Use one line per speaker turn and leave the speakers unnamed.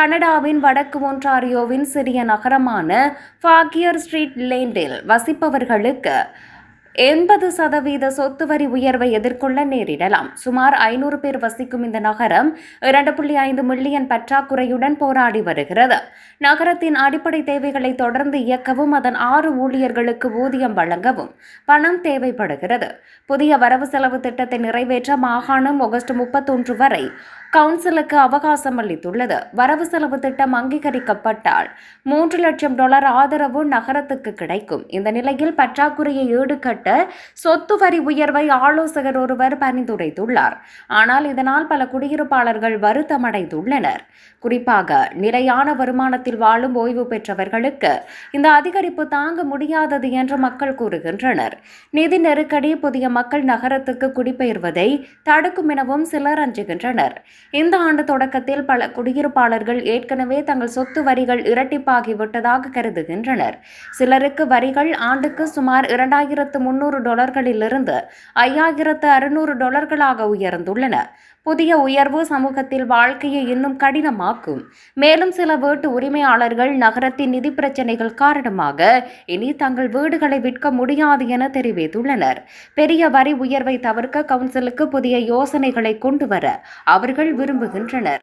கனடாவின் வடக்கு ஒன்றாரியோவின் சிறிய நகரமான ஃபாக்கியர் ஸ்ட்ரீட் லேண்டில் வசிப்பவர்களுக்கு எண்பது சதவீத சொத்து வரி உயர்வை எதிர்கொள்ள நேரிடலாம். சுமார் ஐநூறு பேர் வசிக்கும் இந்த நகரம் இரண்டு புள்ளி ஐந்து மில்லியன் பற்றாக்குறையுடன் போராடி வருகிறது. நகரத்தின் அடிப்படை தேவைகளை தொடர்ந்து இயக்கவும் அதன் ஆறு ஊழியர்களுக்கு ஊதியம் வழங்கவும் பணம் தேவைப்படுகிறது. புதிய வரவு செலவு திட்டத்தை நிறைவேற்ற மாகாணம் ஆகஸ்ட் முப்பத்தொன்று வரை கவுன்சிலுக்கு அவகாசம் அளித்துள்ளது. வரவு செலவு திட்டம் அங்கீகரிக்கப்பட்டால் மூன்று லட்சம் டாலர் ஆதரவு நகரத்துக்கு கிடைக்கும். இந்த நிலையில் பற்றாக்குறையை ஈடுகட்ட சொத்து வரி உயர்வை ஆலோசகர் ஒருவர் பரிந்துரைத்துள்ளார். ஆனால் இதனால் பல குடியிருப்பாளர்கள் வருத்தமடைந்துள்ளனர். குறிப்பாக நிலையான வருமானத்தில் வாழும் ஓய்வு பெற்றவர்களுக்கு இந்த அதிகரிப்பு தாங்க முடியாதது என்று மக்கள் கூறுகின்றனர். நிதி நெருக்கடி புதிய மக்கள் நகரத்துக்கு குடிபெயர்வதை தடுக்கும் எனவும் சிலர் அஞ்சுகின்றனர். இந்த ஆண்டு தொடக்கத்தில் பல குடியிருப்பாளர்கள் ஏற்கனவே தங்கள் சொத்து வரிகள் இரட்டிப்பாகிவிட்டதாக கருதுகின்றனர். சிலருக்கு வரிகள் ஆண்டுக்கு சுமார் இரண்டாயிரத்து முன்னூறு டாலர்களிலிருந்து ஐயாயிரத்து அறுநூறு டாலர்களாக உயர்ந்துள்ளன. புதிய உயர்வு சமூகத்தில் வாழ்க்கையை இன்னும் கடினமாக்கும். மேலும் சில வீட்டு உரிமையாளர்கள் நகரத்தின் நிதி பிரச்சினைகள் காரணமாக இனி தங்கள் வீடுகளை விற்க முடியாது என தெரிவித்துள்ளனர். பெரிய வரி உயர்வை தவிர்க்க கவுன்சிலுக்கு புதிய யோசனைகளை கொண்டு வர அவர்கள் விரும்புகின்றனர்.